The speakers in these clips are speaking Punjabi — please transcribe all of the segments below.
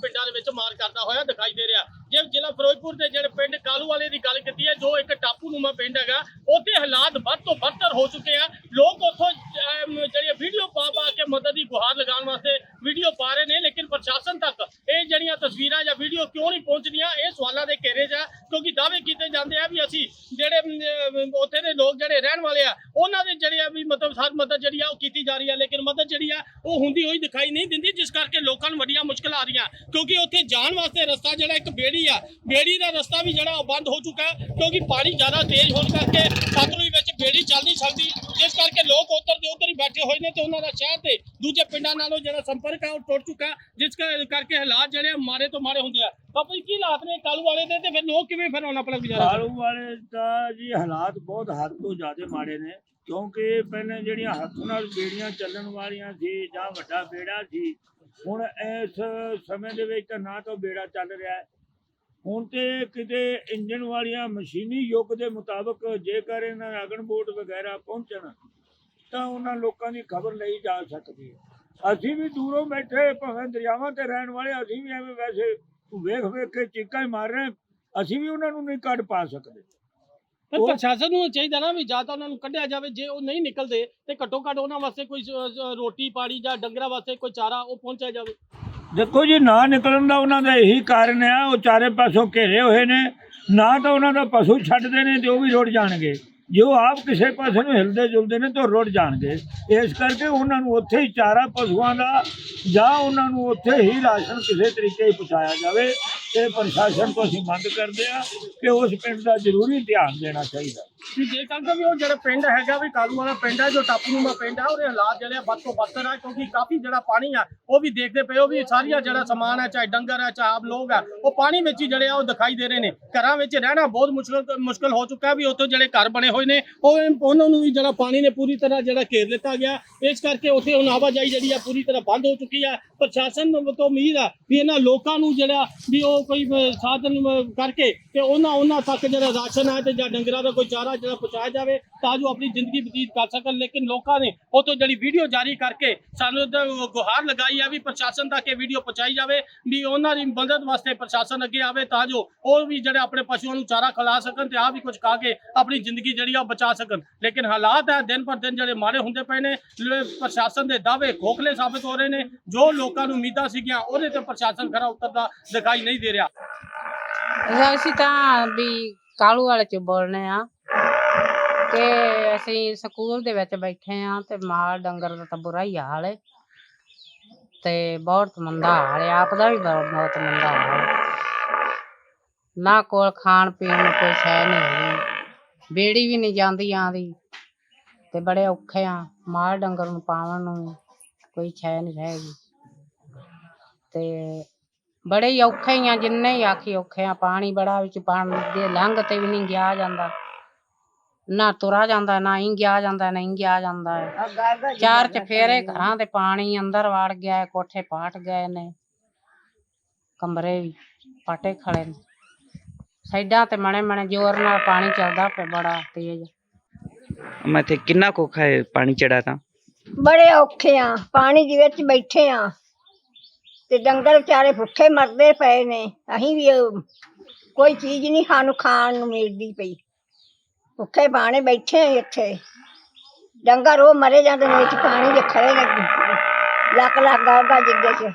ਪਿੰਡਾਂ ਦੇ ਵਿੱਚ ਮਾਰ ਕਰਦਾ ਹੋਇਆ ਦਿਖਾਈ ਦੇ ਰਿਹਾ। ਜੇ ਜ਼ਿਲ੍ਹਾ ਫਿਰੋਜ਼ਪੁਰ ਦੇ ਜਿਹੜੇ ਪਿੰਡ ਕਾਲੂ ਵਾਲੇ ਦੀ ਗੱਲ ਕੀਤੀ ਹੈ, ਜੋ ਇੱਕ ਟਾਪੂ ਨੂਮਾ ਪਿੰਡ ਹੈਗਾ, ਉੱਥੇ ਹਾਲਾਤ ਵੱਧ ਤੋਂ ਬੱਤਰ ਹੋ ਚੁੱਕੇ ਆ। ਲੋਕ ਉੱਥੋਂ ਜਿਹੜੀਆਂ ਵੀਡੀਓ ਪਾ ਪਾ ਕੇ ਮਦਦ ਦੀ ਗੁਹਾਰ ਲਗਾਉਣ ਵਾਸਤੇ ਵੀਡੀਓ ਪਾ ਰਹੇ ਨੇ, ਲੇਕਿਨ ਪ੍ਰਸ਼ਾਸਨ ਤੱਕ ਇਹ ਜਿਹੜੀਆਂ ਤਸਵੀਰਾਂ ਜਾਂ ਵੀਡੀਓ ਕਿਉਂ ਨਹੀਂ ਪਹੁੰਚਦੀਆਂ, ਇਹ ਸਵਾਲਾਂ ਦੇ ਘੇਰੇ 'ਚ ਕਿਉਂਕਿ ਦਾਅਵੇ ਕੀਤੇ ਜਾਂਦੇ ਆ ਵੀ ਅਸੀਂ ਜਿਹੜੇ ਉੱਥੇ ਦੇ ਲੋਕ ਜਿਹੜੇ ਰਹਿਣ ਵਾਲੇ ਆ, ਉਹਨਾਂ ਦੇ ਜਿਹੜੇ ਆ ਵੀ ਮਤਲਬ ਹਰ ਮਦਦ ਜਿਹੜੀ ਆ, ਉਹ ਕੀਤੀ ਜਾ ਰਹੀ ਹੈ ਲੇਕਿਨ ਮਦਦ ਜਿਹੜੀ ਆ ਉਹ ਹੁੰਦੀ ਹੋਈ ਦਿਖਾਈ ਨਹੀਂ ਦਿੰਦੀ, ਜਿਸ ਕਰਕੇ ਲੋਕਾਂ ਨੂੰ ਵੱਡੀਆਂ ਮੁਸ਼ਕਲਾਂ ਆ ਰਹੀਆਂ। ਕਿਉਂਕਿ ਉੱਥੇ ਜਾਣ ਵਾਸਤੇ ਰਸਤਾ ਜਿਹੜਾ ਇੱਕ ਬੇੜੀ ਆ। ਬੇੜੀ ਦਾ ਰਸਤਾ ਵੀ ਜਿਹੜਾ ਉਹ ਬੰਦ ਹੋ ਚੁੱਕਾ ਕਿਉਂਕਿ ਪਾਣੀ ਜ਼ਿਆਦਾ ਤੇਜ਼ ਹੋਣ ਕਰਕੇ ਸਤਲੁਜ ਵਿੱਚ ਬੇੜੀ ਚੱਲ ਨਹੀਂ ਸਕਦੀ। ਜਿਸ ਕਰਕੇ ਲੋਕ ਉੱਧਰ ਦੇ ਉੱਧਰ ਹੀ ਬੈਠੇ ਹੋਏ ਨੇ ਤੇ ਉਹਨਾਂ ਦਾ ਸ਼ਹਿਰ ਤੇ ਦੂਜੇ ਪਿੰਡਾਂ ਨਾਲੋਂ ਜਿਹੜਾ ਸੰਪਰਕ ਆ ਉਹ ਟੁੱਟ ਚੁੱਕਾ ਜਿਸ ਕਰਕੇ ਹਾਲਾਤ ਜਿਹੜੇ ਆ ਮਾਰੇ ਤੋਂ ਮਾਰੇ ਹੁੰਦੇ ਆ। ਬਾਪੂ ਜੀ ਕੀ ਹਾਲਾਤ ਨੇ ਕਾਲੂ ਵਾਲੇ ਦੇ ਤੇ ਫਿਰ ਲੋਕ ਕਿਵੇਂ ਫਿਰ ਹੁਣ ਆਪਣਾ ਗੁਜ਼ਾਰਾ ਕਾਲੂ ਵਾਲੇ ਦਾ ਜੀ ਹਾਲਾਤ ਬਹੁਤ ਹੱਦ ਤੋਂ ਜ਼ਿਆਦਾ ਮਾੜੇ ਨੇ, ਕਿਉਂਕਿ ਪਹਿਲਾਂ ਜਿਹੜੀਆਂ ਹੱਥ ਨਾਲ ਬੇੜੀਆਂ ਚੱਲਣ ਵਾਲੀਆਂ ਸੀ ਜਾਂ ਵੱਡਾ ਬੇੜਾ ਸੀ, ਹੁਣ ਇਸ ਸਮੇਂ ਦੇ ਵਿੱਚ ਤਾਂ ਨਾ ਤਾਂ ਬੇੜਾ ਚੱਲ ਰਿਹਾ ਹੈ। ਹੁਣ ਤੇ ਕਿਤੇ ਇੰਜਨ ਵਾਲੀਆਂ ਮਸ਼ੀਨੀ ਯੁੱਗ ਦੇ ਮੁਤਾਬਕ ਜੇਕਰ ਇਹਨਾਂ ਅਗਨ ਬੋਟ ਵਗੈਰਾ ਪਹੁੰਚਣ ਤਾਂ ਉਹਨਾਂ ਲੋਕਾਂ ਦੀ ਖਬਰ ਲਈ ਜਾ ਸਕਦੀ ਹੈ। ਅਸੀਂ ਵੀ ਦੂਰੋਂ ਬੈਠੇ ਭਾਵੇਂ ਦਰਿਆਵਾਂ ਤੇ ਰਹਿਣ ਵਾਲੇ ਅਸੀਂ ਵੀ ਐਵੇਂ ਵੈਸੇ ਵੇਖ ਵੇਖ ਕੇ ਚੀਕਾਂ ਹੀ ਮਾਰ ਰਹੇ। ਅਸੀਂ ਵੀ ਉਹਨਾਂ ਨੂੰ ਨਹੀਂ ਕੱਢ ਪਾ ਸਕਦੇ। ਪਰ ਪ੍ਰਸ਼ਾਸਨ ਨੂੰ ਚਾਹੀਦਾ ਨਾ ਵੀ ਜਾਂ ਤਾਂ ਉਹਨਾਂ ਨੂੰ ਕੱਢਿਆ ਜਾਵੇ ਜੇ ਉਹ ਨਹੀਂ ਨਿਕਲਦੇ ਤੇ ਘੱਟੋ ਘੱਟ ਉਹਨਾਂ ਵਾਸਤੇ ਕੋਈ ਰੋਟੀ ਪਾਣੀ ਜਾਂ ਡੰਗਰਾਂ ਵਾਸਤੇ ਕੋਈ ਚਾਰਾ ਉਹ ਪਹੁੰਚਾਇਆ ਜਾਵੇ। ਦੇਖੋ ਜੀ ਨਾ ਨਿਕਲਣ ਦਾ ਉਹਨਾਂ ਦਾ ਇਹੀ ਕਾਰਨ ਆ ਉਹ ਚਾਰੇ ਪਾਸੋਂ ਘੇਰੇ ਹੋਏ ਨੇ। ਨਾ ਤਾਂ ਉਹਨਾਂ ਦਾ ਪਸ਼ੂ ਛੱਡਦੇ ਨੇ ਤੇ ਉਹ ਵੀ ਰੁੜ ਜਾਣਗੇ। ਜੋ ਆਪ ਕਿਸੇ ਪਾਸੇ ਨੂੰ ਹਿਲਦੇ ਜੁਲਦੇ ਨੇ ਤਾਂ ਉਹ ਰੁੜ ਜਾਣਗੇ। ਇਸ ਕਰਕੇ ਉਹਨਾਂ ਨੂੰ ਉੱਥੇ ਹੀ ਚਾਰਾ ਪਸ਼ੂਆਂ ਦਾ ਜਾਂ ਉਹਨਾਂ ਨੂੰ ਉੱਥੇ ਹੀ ਰਾਸ਼ਨ ਕਿਸੇ ਤਰੀਕੇ ਹੀ ਪਹੁੰਚਾਇਆ ਜਾਵੇ। ਤੇ ਪ੍ਰਸ਼ਾਸਨ ਤੋਂ ਅਸੀਂ ਮੰਗ ਕਰਦੇ ਆ ਕਿ ਉਸ ਪਿੰਡ ਦਾ ਜ਼ਰੂਰੀ ਧਿਆਨ ਦੇਣਾ ਚਾਹੀਦਾ। ਵੀ ਜੇ ਕਹਿੰਦੇ ਵੀ ਉਹ ਜਿਹੜਾ ਪਿੰਡ ਹੈਗਾ ਵੀ ਕਾਲੂ ਵਾਲਾ ਪਿੰਡ ਹੈ, ਜੋ ਟਾਪੂ ਨੂਮਾ ਪਿੰਡ ਹੈ, ਉਹਦੇ ਹਾਲਾਤ ਜਿਹੜੇ ਆ ਵੱਧ ਤੋਂ ਬੱਤਰ ਆ ਕਿਉਂਕਿ ਕਾਫੀ ਜਿਹੜਾ ਪਾਣੀ ਆ, ਉਹ ਵੀ ਦੇਖਦੇ ਪਏ ਹੋ ਵੀ ਸਾਰੀਆਂ ਜਿਹੜਾ ਸਮਾਨ ਹੈ, ਚਾਹੇ ਡੰਗਰ ਹੈ, ਚਾਹੇ ਆਪ ਲੋਕ ਆ ਉਹ ਪਾਣੀ ਵਿੱਚ ਹੀ ਜਿਹੜੇ ਆ ਉਹ ਦਿਖਾਈ ਦੇ ਰਹੇ ਨੇ। ਘਰਾਂ ਵਿੱਚ ਰਹਿਣਾ ਬਹੁਤ ਮੁਸ਼ਕਲ ਮੁਸ਼ਕਲ ਹੋ ਚੁੱਕਾ ਵੀ ਉੱਥੇ ਜਿਹੜੇ ਘਰ ਬਣੇ ਹੋਏ ਨੇ, ਉਹ ਉਹਨਾਂ ਨੂੰ ਵੀ ਜਿਹੜਾ ਪਾਣੀ ਨੇ ਪੂਰੀ ਤਰ੍ਹਾਂ ਜਿਹੜਾ ਘੇਰ ਦਿੱਤਾ ਗਿਆ। ਇਸ ਕਰਕੇ ਉੱਥੇ ਹੁਣ ਆਵਾਜਾਈ ਜਿਹੜੀ ਆ ਪੂਰੀ ਤਰ੍ਹਾਂ ਬੰਦ ਹੋ ਚੁੱਕੀ ਆ। ਪ੍ਰਸ਼ਾਸਨ ਤੋਂ ਉਮੀਦ ਆ ਵੀ ਇਹਨਾਂ ਲੋਕਾਂ ਨੂੰ ਜਿਹੜਾ ਵੀ ਉਹ ਕੋਈ ਸਾਧਨ ਕਰਕੇ ਤੇ ਉਹਨਾਂ ਉਹਨਾਂ ਤੱਕ ਜਿਹੜਾ ਰਾਸ਼ਨ ਹੈ ਤੇ ਜਾਂ ਡੰਗਰਾਂ ਦਾ ਕੋਈ ਚਾਰਾ ਜਿਹੜਾ ਪਹੁੰਚਾਇਆ ਜਾਵੇ ਤਾਂ ਜੋ ਆਪਣੀ ਜ਼ਿੰਦਗੀ ਬਤੀਤ ਕਰ ਸਕਣ। ਲੇਕਿਨ ਲੋਕਾਂ ਨੇ ਉਹ ਤੋਂ ਜਿਹੜੀ ਵੀਡੀਓ ਜਾਰੀ ਕਰਕੇ ਸਾਨੂੰ ਗੁਹਾਰ ਲਗਾਈ ਆ ਵੀ ਪ੍ਰਸ਼ਾਸਨ ਤੱਕ ਇਹ ਵੀਡੀਓ ਪਹੁੰਚਾਈ ਜਾਵੇ, ਵੀ ਉਹਨਾਂ ਦੀ ਮਦਦ ਵਾਸਤੇ ਪ੍ਰਸ਼ਾਸਨ ਅੱਗੇ ਆਵੇ ਤਾਂ ਜੋ ਉਹ ਵੀ ਜਿਹੜੇ ਆਪਣੇ ਪਸ਼ੂਆਂ ਨੂੰ ਚਾਰਾ ਖਿਲਾ ਸਕਣ ਤੇ ਆ ਵੀ ਕੁਝ ਖਾ ਕੇ ਆਪਣੀ ਜ਼ਿੰਦਗੀ ਜਿਹੜੀ ਆ ਬਚਾ ਸਕਣ। ਲੇਕਿਨ ਹਾਲਾਤ ਹੈ ਦਿਨ ਪਰ ਦਿਨ ਜਿਹੜੇ ਮਾੜੇ ਹੁੰਦੇ ਪਏ ਨੇ ਪ੍ਰਸ਼ਾਸਨ ਦੇ ਦਾਅਵੇ ਖੋਖਲੇ ਸਾਬਤ ਹੋ ਰਹੇ ਨੇ, ਜੋ ਲੋਕਾਂ ਨੂੰ ਉਮੀਦਾਂ ਸੀਗੀਆਂ, ਉਹਦੇ ਤੇ ਪ੍ਰਸ਼ਾਸਨ ਖਰਾ ਉਤਰਦਾ ਦਿਖਾਈ ਨਹੀਂ ਦੇ ਰਿਹਾ। ਅਸੀਂ ਤਾਂ ਵੀ ਕਾਲੂ ਵਾਲੇ ਚ ਬੋਲਨੇ ਆ। ਕਿ ਅਸੀਂ ਸਕੂਲ ਦੇ ਵਿੱਚ ਬੈਠੇ ਆ ਤੇ ਮਾਲ ਡੰਗਰ ਦਾ ਤਾਂ ਬੁਰਾ ਹੀ ਹਾਲ ਹੈ ਤੇ ਬਹੁਤ ਮੰਦਾ ਹਾਲ ਹੈ ਆਪ ਦਾ ਵੀ ਬਹੁਤ ਬਹੁਤ ਮੰਦਾ ਹਾਲ ਹੈ ਨਾ ਕੋਲ ਖਾਣ ਪੀਣ ਨੂੰ ਕੋਈ ਸ਼ੈ ਨਹੀਂ ਬੇੜੀ ਵੀ ਨਹੀਂ ਜਾਂਦੀ ਆਂਦੀ। ਤੇ ਬੜੇ ਔਖੇ ਆ, ਮਾਲ ਡੰਗਰ ਨੂੰ ਪਾਵਣ ਨੂੰ ਕੋਈ ਸ਼ੈ ਨਹੀਂ ਹੈਗੀ ਤੇ ਬੜੇ ਹੀ ਔਖੇ ਹੀ ਆ, ਜਿੰਨੇ ਹੀ ਆਖੀ ਔਖੇ ਆ, ਪਾਣੀ ਬੜਾ ਵਿੱਚ ਪਾਣੀ ਦੇ ਲੰਘ ਤੇ ਵੀ ਨਹੀਂ ਗਿਆ ਜਾਂਦਾ। ਨਾ ਤੁਰਾ ਜਾਂਦਾ ਨਾ ਹੀ ਗਿਆ ਜਾਂਦਾ ਨਹੀਂ ਗਿਆ ਜਾਂਦਾ ਹੈ। ਚਾਰ ਚਫੇਰੇ ਘਰਾਂ ਦੇ ਪਾਣੀ ਅੰਦਰ ਵੜ ਗਿਆ ਹੈ ਕੋਠੇ ਪਾਟ ਗਏ ਨੇ ਕਮਰੇ ਵੀ ਪਾਟੇ ਖੜੇ ਨੇ। ਸਾਈਡਾਂ ਤੇ ਮਣੇ ਮਣੇ ਜ਼ੋਰ ਨਾਲ ਪਾਣੀ ਚੱਲਦਾ ਪਿਆ ਬੜਾ ਤੇਜ਼। ਮੈਂ ਤੇ ਕਿੰਨਾ ਕੁ ਔਖਾ ਹੈ ਪਾਣੀ ਚੜਾ ਤਾਂ। ਬੜੇ ਔਖੇ ਆ ਪਾਣੀ ਦੇ ਵਿੱਚ ਬੈਠੇ ਆ। ਤੇ ਡੰਗਰ ਵਿਚਾਰੇ ਭੁੱਖੇ ਮਰਦੇ ਪਏ ਨੇ ਅਸੀਂ ਵੀ ਕੋਈ ਚੀਜ਼ ਨਹੀਂ ਸਾਨੂੰ ਖਾਣ ਨੂੰ ਮਿਲਦੀ ਪਈ। ਭੁੱਖੇ ਬਾਣੇ ਬੈਠੇ ਆ ਇੱਥੇ। ਡੰਗਰ ਉਹ ਮਰੇ ਜਾਂਦੇ ਨੇ ਵਿੱਚ ਪਾਣੀ ਦੇ ਖੜੇ ਨੇ। ਲੱਕ ਲੱਕ ਗਾਗਾ ਜਿੱਗੇ ਚ।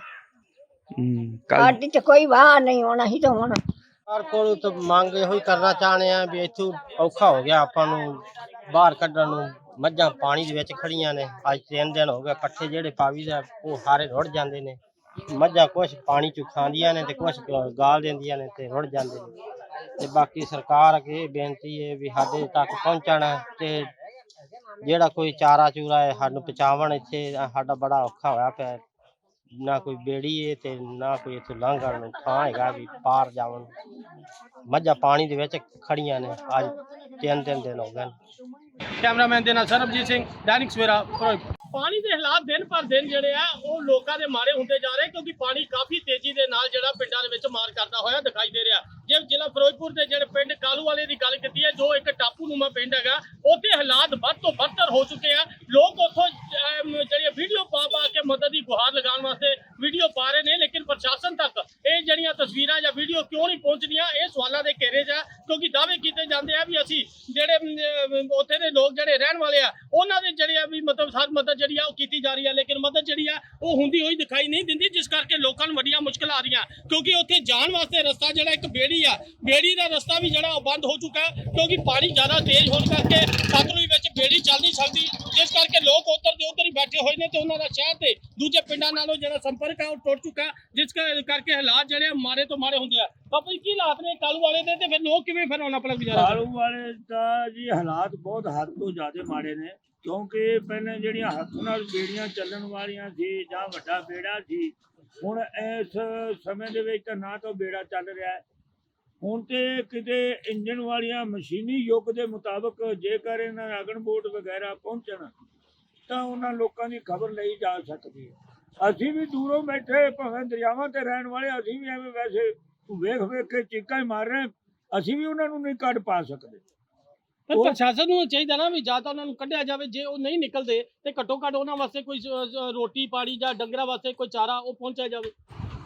ਸਾਡੀ ਤੇ ਕੋਈ ਵਾਹ ਨਹੀਂ ਹੋਣਾ ਹੀ ਤਾਂ ਹੁਣ ਸਰਕਾਰ ਕੋਲ ਤਾਂ ਮੰਗ ਇਹੋ ਹੀ ਕਰਨਾ ਚਾਹਣੇ ਆ ਵੀ ਇੱਥੋਂ ਔਖਾ ਹੋ ਗਿਆ ਆਪਾਂ ਨੂੰ ਬਾਹਰ ਕੱਢਣ ਨੂੰ। ਮੱਝਾਂ ਪਾਣੀ ਦੇ ਵਿੱਚ ਖੜੀਆਂ ਨੇ ਅੱਜ ਤਿੰਨ ਦਿਨ ਹੋ ਗਏ ਪੱਠੇ ਜਿਹੜੇ ਪਾਵੀ ਦਾ ਉਹ ਸਾਰੇ ਰੁੜ ਜਾਂਦੇ ਨੇ। ਮੱਝਾਂ ਕੁਛ ਪਾਣੀ ਚ ਖਾਂਦੀਆਂ ਨੇ ਤੇ ਕੁਛ ਗ- ਗਾਲ ਦਿੰਦੀਆਂ ਨੇ ਤੇ ਰੁੜ ਜਾਂਦੇ ਨੇ। ਤੇ ਬਾਕੀ ਸਰਕਾਰ ਅੱਗੇ ਬੇਨਤੀ ਹੈ ਵੀ ਸਾਡੇ ਤੱਕ ਪਹੁੰਚਣ ਤੇ ਜਿਹੜਾ ਕੋਈ ਚਾਰਾ ਚੂਰਾ ਹੈ, ਸਾਨੂੰ ਪਹੁੰਚਾਵਣ ਇੱਥੇ। ਸਾਡਾ ਬੜਾ ਔਖਾ ਹੋਇਆ ਪਿਆ। ਨਾ ਕੋਈ ਬੇੜੀ ਹੈ ਤੇ ਨਾ ਕੋਈ ਇੱਥੋਂ ਲੰਘਣ ਨੂੰ ਥਾਂ ਹੈਗਾ ਵੀ ਪਾਰ ਜਾਵਣ। ਮੱਝਾਂ ਪਾਣੀ ਦੇ ਵਿੱਚ ਖੜੀਆਂ ਨੇ, ਅੱਜ ਤਿੰਨ ਤਿੰਨ ਦਿਨ ਹੋ ਗਏ ਨੇ। ਕੈਮਰਾਮੈਨ ਦੇ ਨਾਲ ਸਰਬਜੀਤ ਸਿੰਘ, ਦੈਨਿਕ ਸਵੇਰਾ, ਫਿਰੋਜ਼ਪੁਰ। ਪਾਣੀ ਦੇ ਹਾਲਾਤ ਦਿਨ ਪਰ ਦਿਨ ਜਿਹੜੇ ਆ ਉਹ ਲੋਕਾਂ ਦੇ ਮਾਰੇ ਹੁੰਦੇ ਜਾ ਰਹੇ ਕਿਉਂਕਿ ਪਾਣੀ ਕਾਫੀ ਤੇਜ਼ੀ ਦੇ ਨਾਲ ਜਿਹੜਾ ਪਿੰਡਾਂ ਦੇ ਵਿੱਚ ਮਾਰ ਕਰਦਾ ਹੋਇਆ ਦਿਖਾਈ ਦੇ ਰਿਹਾ। ਜੇ ਜ਼ਿਲ੍ਹਾ ਫਿਰੋਜ਼ਪੁਰ ਦੇ ਜਿਹੜੇ ਪਿੰਡ ਕਾਲੂ ਵਾਲੇ ਦੀ ਗੱਲ ਕੀਤੀ ਹੈ ਜੋ ਇੱਕ ਟਾਪੂ ਨੂਮਾ ਪਿੰਡ ਹੈਗਾ ਉੱਥੇ ਹਾਲਾਤ ਵੱਧ ਤੋਂ ਬੱਤਰ ਹੋ ਚੁੱਕੇ ਆ। ਲੋਕ ਉੱਥੋਂ ਅਮ, ਜਿਹੜੀਆਂ ਵੀਡੀਓ ਪਾ ਪਾ ਕੇ ਮਦਦ ਦੀ ਗੁਹਾਰ ਲਗਾਉਣ ਵਾਸਤੇ ਵੀਡੀਓ ਪਾ ਰਹੇ ਨੇ ਲੇਕਿਨ ਪ੍ਰਸ਼ਾਸਨ ਤੱਕ ਇਹ ਜਿਹੜੀਆਂ ਤਸਵੀਰਾਂ ਜਾਂ ਵੀਡੀਓ ਕਿਉਂ ਨਹੀਂ ਪਹੁੰਚਦੀਆਂ ਇਹ ਸਵਾਲਾਂ ਦੇ ਘੇਰੇ 'ਚ ਆ ਕਿਉਂਕਿ ਦਾਅਵੇ ਕੀਤੇ ਜਾਂਦੇ ਆ ਵੀ ਅਸੀਂ ਜਿਹੜੇ ਉੱਥੇ ਦੇ ਲੋਕ ਜਿਹੜੇ ਰਹਿਣ ਵਾਲੇ ਆ ਜਿਹੜੇ ਹਰ ਮਦਦ ਜਿਹੜੀ ਆ ਉਹ ਕੀਤੀ ਜਾ ਰਹੀ ਆ, ਲੇਕਿਨ ਮਦਦ ਜਿਹੜੀ ਆ, ਉਹ ਹੁੰਦੀ ਹੋਈ ਦਿਖਾਈ ਨਹੀਂ ਦਿੰਦੀ, ਜਿਸ ਕਰਕੇ ਲੋਕਾਂ ਨੂੰ ਵੱਡੀਆਂ ਮੁਸ਼ਕਲਾਂ ਆ ਰਹੀਆਂ। ਕਿਉਂਕਿ ਉੱਥੇ ਜਾਣ ਵਾਸਤੇ ਰਸਤਾ ਜਿਹੜਾ ਇੱਕ ਬੇੜੀ ਆ, ਬੇੜੀ ਦਾ ਰਸਤਾ ਵੀ ਜਿਹੜਾ ਉਹ ਬੰਦ ਹੋ ਚੁੱਕਾ ਕਿਉਂਕਿ ਪਾਣੀ ਜ਼ਿਆਦਾ ਤੇਜ਼ ਹੋਣ ਕਰਕੇ ਸਤਲੁਜ ਵਿੱਚ ਬੇੜੀ ਚੱਲ ਨਹੀਂ ਸਕਦੀ। ਜਿਸ ਕਰਕੇ ਲੋਕ ਉੱਧਰ ਦੇ ਉੱਧਰ ਹੀ ਬੈਠੇ ਹੋਏ ਨੇ ਤੇ ਉਹਨਾਂ ਦਾ ਸ਼ਹਿਰ ਤੇ ਦੂਜੇ ਪਿੰਡਾਂ ਨਾਲੋਂ ਜਿਹੜਾ ਸੰਪਰਕ ਹੈ ਉਹ ਟੁੱਟ ਚੁੱਕਾ, ਜਿਸ ਕਰਕੇ ਹਾਲਾਤ ਜਿਹੜੇ ਆ ਮਾੜੇ ਤੋਂ ਮਾੜੇ ਹੁੰਦੇ ਆ। ਬਾਪੂ ਜੀ, ਕੀ ਹਾਲਾਤ ਨੇ ਕਾਲੂ ਵਾਲੇ ਦੇ ਤੇ ਫਿਰ ਲੋਕ ਕਿਵੇਂ ਫਿਰ ਹੁਣ ਆਪਣਾ ਗੁਜ਼ਾਰਾ ਕਾਲੂ ਵਾਲੇ ਦਾ ਜੀ ਹਾਲਾਤ ਬਹੁਤ ਹੱਦ ਤੋਂ ਜ਼ਿਆਦਾ ਮਾੜੇ ਨੇ, ਕਿਉਂਕਿ ਪਹਿਲਾਂ ਜਿਹੜੀਆਂ ਹੱਥ ਨਾਲ ਬੇੜੀਆਂ ਚੱਲਣ ਵਾਲੀਆਂ ਸੀ ਜਾਂ ਵੱਡਾ ਬੇੜਾ ਸੀ, ਹੁਣ ਇਸ ਸਮੇਂ ਦੇ ਵਿੱਚ ਨਾ ਤਾਂ ਬੇੜਾ ਚੱਲ ਰਿਹਾ ਹੈ। ਹੁਣ ਤੇ ਕਿਤੇ ਇੰਜਨ ਵਾਲੀਆਂ ਮਸ਼ੀਨੀ ਯੁੱਗ ਦੇ ਮੁਤਾਬਕ ਜੇਕਰ ਇਹਨਾਂ ਅਗਨ ਬੋਟ ਵਗੈਰਾ ਪਹੁੰਚਣ ਤਾਂ ਉਹਨਾਂ ਲੋਕਾਂ ਦੀ ਖਬਰ ਲਈ ਜਾ ਸਕਦੀ। ਹੈ ਅਸੀਂ ਵੀ ਦੂਰੋਂ ਬੈਠੇ ਭਾਵੇਂ ਦਰਿਆਵਾਂ ਤੇ ਰਹਿਣ ਵਾਲੇ ਅਸੀਂ ਵੀ ਐਵੇਂ ਵੈਸੇ ਵੇਖ ਵੇਖ ਕੇ ਚੀਕਾਂ ਹੀ ਮਾਰ ਰਹੇ। ਅਸੀਂ ਵੀ ਉਹਨਾਂ ਨੂੰ ਨਹੀਂ ਕੱਢ ਪਾ ਸਕਦੇ। ਪਰ ਪ੍ਰਸ਼ਾਸਨ ਨੂੰ ਚਾਹੀਦਾ ਨਾ ਵੀ ਜਾਂ ਤਾਂ ਉਹਨਾਂ ਨੂੰ ਕੱਢਿਆ ਜਾਵੇ ਜੇ ਉਹ ਨਹੀਂ ਨਿਕਲਦੇ ਤੇ ਘੱਟੋ ਘੱਟ ਉਹਨਾਂ ਵਾਸਤੇ ਕੋਈ ਰੋਟੀ ਪਾਣੀ ਜਾਂ ਡੰਗਰਾਂ ਵਾਸਤੇ ਕੋਈ ਚਾਰਾ ਉਹ ਪਹੁੰਚਾਇਆ ਜਾਵੇ।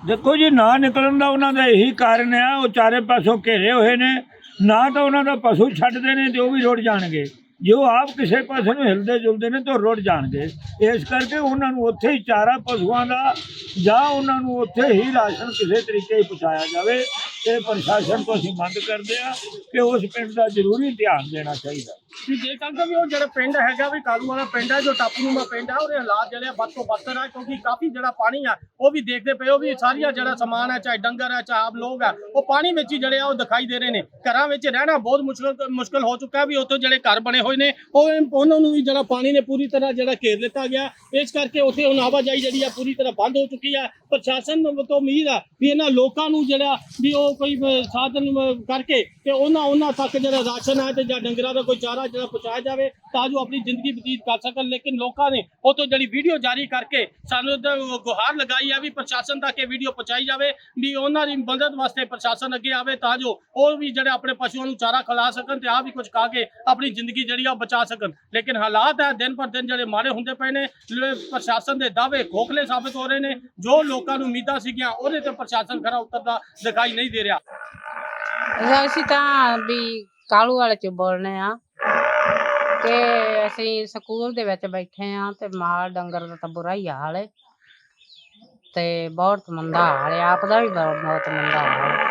ਦੇਖੋ ਜੀ ਨਾ ਨਿਕਲਣ ਦਾ ਉਹਨਾਂ ਦਾ ਇਹੀ ਕਾਰਨ ਹੈ ਉਹ ਚਾਰੇ ਪਾਸੋਂ ਘੇਰੇ ਹੋਏ ਨੇ। ਨਾ ਤਾਂ ਉਹਨਾਂ ਦਾ ਪਸ਼ੂ ਛੱਡਦੇ ਨੇ ਤੇ ਉਹ ਵੀ ਰੁੜ ਜਾਣਗੇ। ਜੇ ਉਹ ਆਪ ਕਿਸੇ ਪਾਸੇ ਨੂੰ ਹਿਲਦੇ ਜੁਲਦੇ ਨੇ ਤਾਂ ਉਹ ਰੁੜ ਜਾਣਗੇ। ਇਸ ਕਰਕੇ ਉਹਨਾਂ ਨੂੰ ਉੱਥੇ ਹੀ ਚਾਰਾ ਪਸ਼ੂਆਂ ਦਾ ਜਾਂ ਉਹਨਾਂ ਨੂੰ ਉੱਥੇ ਹੀ ਰਾਸ਼ਨ ਕਿਸੇ ਤਰੀਕੇ ਹੀ ਪਹੁੰਚਾਇਆ ਜਾਵੇ। ਤੇ ਪ੍ਰਸ਼ਾਸਨ ਤੋਂ ਅਸੀਂ ਮੰਗ ਕਰਦੇ ਆ ਕਿ ਉਸ ਪਿੰਡ ਦਾ ਜ਼ਰੂਰੀ ਧਿਆਨ ਦੇਣਾ ਚਾਹੀਦਾ। ਵੀ ਜੇ ਕਹਿੰਦੇ ਵੀ ਉਹ ਜਿਹੜਾ ਪਿੰਡ ਹੈਗਾ ਵੀ ਕਾਲੂ ਵਾਲਾ ਪਿੰਡ ਹੈ, ਜੋ ਟਾਪੂ ਨੂਮਾ ਪਿੰਡ ਹੈ ਉਹਦੇ ਹਾਲਾਤ ਜਿਹੜੇ ਵੱਧ ਤੋਂ ਬੱਤਰ ਆ, ਕਿਉਂਕਿ ਕਾਫੀ ਜਿਹੜਾ ਪਾਣੀ ਆ, ਉਹ ਵੀ ਦੇਖਦੇ ਪਏ ਹੋ ਵੀ ਸਾਰੀਆਂ ਜਿਹੜਾ ਸਮਾਨ ਹੈ ਚਾਹੇ ਡੰਗਰ ਹੈ ਚਾਹੇ ਆਪ ਲੋਕ ਆ, ਉਹ ਪਾਣੀ ਵਿੱਚ ਹੀ ਜਿਹੜੇ ਆ ਉਹ ਦਿਖਾਈ ਦੇ ਰਹੇ ਨੇ। ਘਰਾਂ ਵਿੱਚ ਰਹਿਣਾ ਬਹੁਤ ਮੁਸ਼ਕਲ ਮੁਸ਼ਕਲ ਹੋ ਚੁੱਕਾ ਵੀ ਉੱਥੇ ਜਿਹੜੇ ਘਰ ਬਣੇ ਹੋਏ ਨੇ, ਉਹ ਉਹਨਾਂ ਨੂੰ ਵੀ ਜਿਹੜਾ ਪਾਣੀ ਨੇ ਪੂਰੀ ਤਰ੍ਹਾਂ ਜਿਹੜਾ ਘੇਰ ਲਿੱਤਾ ਗਿਆ। ਇਸ ਕਰਕੇ ਉੱਥੇ ਹੁਣ ਆਵਾਜਾਈ ਜਿਹੜੀ ਆ ਪੂਰੀ ਤਰ੍ਹਾਂ ਬੰਦ ਹੋ ਚੁੱਕੀ ਆ। ਪ੍ਰਸ਼ਾਸਨ ਤੋਂ ਉਮੀਦ ਆ ਵੀ ਇਹਨਾਂ ਲੋਕਾਂ ਨੂੰ ਜਿਹੜਾ ਵੀ ਉਹ ਕੋਈ ਸਾਧਨ ਕਰਕੇ ਤੇ ਉਹਨਾਂ ਉਹਨਾਂ ਤੱਕ ਜਿਹੜਾ ਰਾਸ਼ਨ ਹੈ ਤੇ ਜਾਂ ਡੰਗਰਾਂ ਦਾ ਕੋਈ ਚਾਰਾ ਜਿਹੜਾ ਪਹੁੰਚਾਇਆ ਜਾਵੇ ਤਾਂ ਜੋ ਆਪਣੀ ਜ਼ਿੰਦਗੀ ਬਤੀਤ ਕਰ ਸਕਣ। ਲੇਕਿਨ ਲੋਕਾਂ ਨੇ ਉਹ ਜਿਹੜੀ ਵੀਡੀਓ ਜਾਰੀ ਕਰਕੇ ਸਾਨੂੰ ਗੁਹਾਰ ਲਗਾਈ ਆ ਵੀ ਪ੍ਰਸ਼ਾਸਨ ਤੱਕ ਇਹ ਵੀਡੀਓ ਪਹੁੰਚਾਈ ਜਾਵੇ, ਵੀ ਉਹਨਾਂ ਦੀ ਮਦਦ ਵਾਸਤੇ ਪ੍ਰਸ਼ਾਸਨ ਅੱਗੇ ਆਵੇ ਤਾਂ ਜੋ ਉਹ ਵੀ ਜਿਹੜੇ ਆਪਣੇ ਪਸ਼ੂਆਂ ਨੂੰ ਚਾਰਾ ਖਿਲਾ ਸਕਣ ਤੇ ਆ ਵੀ ਕੁਝ ਖਾ ਕੇ ਆਪਣੀ ਜ਼ਿੰਦਗੀ ਜਿਹੜੀ ਆ ਬਚਾ ਸਕਣ। ਲੇਕਿਨ ਹਾਲਾਤ ਹੈ, ਦਿਨ ਪਰ ਦਿਨ ਜਿਹੜੇ ਮਾੜੇ ਹੁੰਦੇ ਪਏ ਨੇ ਪ੍ਰਸ਼ਾਸਨ ਦੇ ਦਾਅਵੇ ਖੋਖਲੇ ਸਾਬਤ ਹੋ ਰਹੇ ਨੇ, ਜੋ ਲੋਕਾਂ ਨੂੰ ਉਮੀਦਾਂ ਸੀਗੀਆਂ, ਉਹਦੇ ਤੇ ਪ੍ਰਸ਼ਾਸਨ ਖਰਾ ਉਤਰਦਾ ਦਿਖਾਈ ਨਹੀਂ ਦੇ ਰਿਹਾ। ਅਸੀਂ ਤਾਂ ਵੀ ਕਾਲੂ ਵਾਲੇ ਚ ਬੋਲਨੇ ਆ। ਕਿ ਅਸੀਂ ਸਕੂਲ ਦੇ ਵਿੱਚ ਬੈਠੇ ਆ ਤੇ ਮਾਲ ਡੰਗਰ ਦਾ ਤਾਂ ਬੁਰਾ ਹੀ ਹਾਲ ਹੈ ਤੇ ਬਹੁਤ ਮੰਦਾ ਹਾਲ ਹੈ ਆਪ ਦਾ ਵੀ ਬਹੁਤ ਬਹੁਤ ਮੰਦਾ ਹਾਲ ਹੈ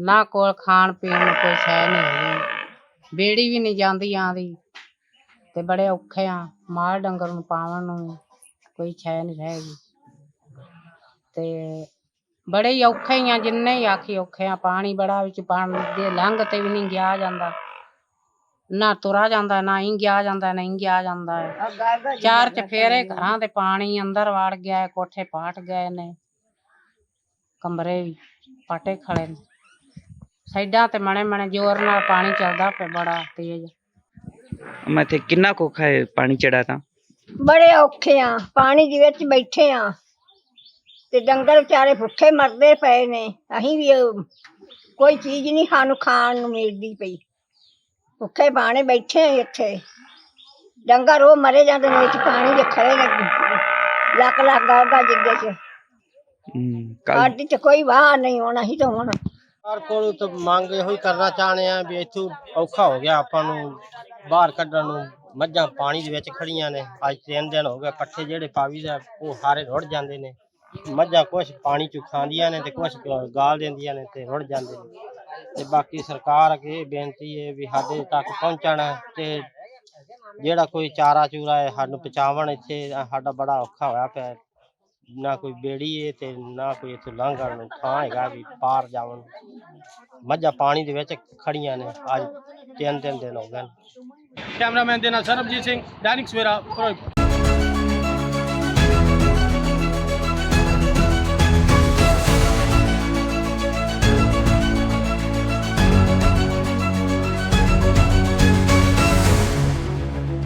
ਨਾ ਕੋਲ ਖਾਣ ਪੀਣ ਨੂੰ ਕੋਈ ਸ਼ੈ ਨਹੀਂ ਹੈਗੀ। ਬੇੜੀ ਵੀ ਨਹੀਂ ਜਾਂਦੀ ਆਂਦੀ। ਤੇ ਬੜੇ ਔਖੇ ਆ, ਮਾਲ ਡੰਗਰ ਨੂੰ ਪਾਵਣ ਨੂੰ ਕੋਈ ਸ਼ੈ ਨਹੀਂ ਰਹੇਗੀ ਤੇ ਬੜੇ ਹੀ ਔਖੇ ਹੀ ਆ, ਜਿੰਨੇ ਹੀ ਆਖੀ ਔਖੇ ਆ, ਪਾਣੀ ਬੜਾ ਵਿੱਚ ਪਾਣੀ ਦੇ ਲੰਘ ਤੇ ਵੀ ਨਹੀਂ ਗਿਆ ਜਾਂਦਾ। ਨਾ ਤੁਰਾ ਜਾਂਦਾ ਨਾ ਹੀ ਗਿਆ ਜਾਂਦਾ ਨਹੀਂ ਗਿਆ ਜਾਂਦਾ ਹੈ। ਚਾਰ ਚਫੇਰੇ ਘਰਾਂ ਦੇ ਪਾਣੀ ਅੰਦਰ ਵੜ ਗਿਆ ਹੈ, ਕੋਠੇ ਪਾਟ ਗਏ ਨੇ। ਕਮਰੇ ਵੀ ਪਾਟੇ ਖੜੇ ਨੇ। ਸਾਈਡਾਂ ਤੇ ਮਣੇ ਮਣੇ ਜ਼ੋਰ ਨਾਲ ਪਾਣੀ ਚੱਲਦਾ ਪਿਆ ਬੜਾ ਤੇਜ਼। ਮੈਂ ਤੇ ਕਿੰਨਾ ਕੋਖਾ ਹੈ ਪਾਣੀ ਚੜਾ ਤਾਂ। ਬੜੇ ਔਖੇ ਆ ਪਾਣੀ ਦੇ ਵਿੱਚ ਬੈਠੇ ਆ। ਤੇ ਡੰਗਰ ਵਿਚਾਰੇ ਭੁੱਖੇ ਮਰਦੇ ਪਏ ਨੇ ਅਸੀਂ ਵੀ ਕੋਈ ਚੀਜ਼ ਨਹੀਂ ਸਾਨੂੰ ਖਾਣ ਨੂੰ ਮਿਲਦੀ ਪਈ। ਭੁੱਖੇ ਬਾਣੇ ਬੈਠੇ ਆ ਇੱਥੇ। ਡੰਗਰ ਉਹ ਮਰੇ ਜਾਂਦੇ ਨੇ ਵਿੱਚ ਪਾਣੀ ਦੇ ਖੜੇ ਨੇ ਲੱਕ ਲੱਕ ਗਾਗਾ ਜਿੱਗੇ ਚ। ਸਾਡੀ ਚ ਕੋਈ ਵਾਹ ਨਹੀਂ ਹੋਣਾ ਹੀ ਤਾਂ ਹੁਣ ਸਰਕਾਰ ਕੋਲ ਤਾਂ ਮੰਗ ਇਹੋ ਹੀ ਕਰਨਾ ਚਾਹਣੇ ਆ ਵੀ ਇੱਥੋਂ ਔਖਾ ਹੋ ਗਿਆ ਆਪਾਂ ਨੂੰ ਬਾਹਰ ਕੱਢਣ ਨੂੰ। ਮੱਝਾਂ ਪਾਣੀ ਦੇ ਵਿੱਚ ਖੜੀਆਂ ਨੇ ਅੱਜ ਤਿੰਨ ਦਿਨ ਹੋ ਗਏ ਪੱਠੇ ਜਿਹੜੇ ਪਾਵੀ ਦਾ ਉਹ ਸਾਰੇ ਰੁੜ ਜਾਂਦੇ ਨੇ। ਮੱਝਾਂ ਕੁਛ ਪਾਣੀ ਚ ਖਾਂਦੀਆਂ ਨੇ ਤੇ ਕੁਛ ਗਾਲ ਦਿੰਦੀਆਂ ਨੇ ਤੇ ਰੁੜ ਜਾਂਦੇ ਨੇ। ਤੇ ਬਾਕੀ ਸਰਕਾਰ ਅੱਗੇ ਬੇਨਤੀ ਹੈ ਵੀ ਸਾਡੇ ਤੱਕ ਪਹੁੰਚਣ ਤੇ ਜਿਹੜਾ ਕੋਈ ਚਾਰਾ ਚੂਰਾ ਹੈ, ਸਾਨੂੰ ਪਹੁੰਚਾਵਣ ਇੱਥੇ ਸਾਡਾ ਬੜਾ ਔਖਾ ਹੋਇਆ ਪਿਆ ਨਾ ਕੋਈ ਬੇੜੀ ਹੈ ਤੇ ਨਾ ਕੋਈ ਇੱਥੇ ਲੰਘਣ ਨੂੰ ਥਾਂ ਹੈਗਾ ਵੀ ਪਾਰ ਜਾਵਣ। ਮੱਝਾਂ ਪਾਣੀ ਦੇ ਵਿੱਚ ਖੜੀਆਂ ਨੇ, ਅੱਜ ਤਿੰਨ ਤਿੰਨ ਦਿਨ ਹੋ ਗਏ ਨੇ। ਕੈਮਰਾਮੈਨ ਦੇ ਨਾਲ ਸਰਬਜੀਤ ਸਿੰਘ, ਦੈਨਿਕ ਸਵੇਰਾ ਫਿਰੋਜ਼ਪੁਰ।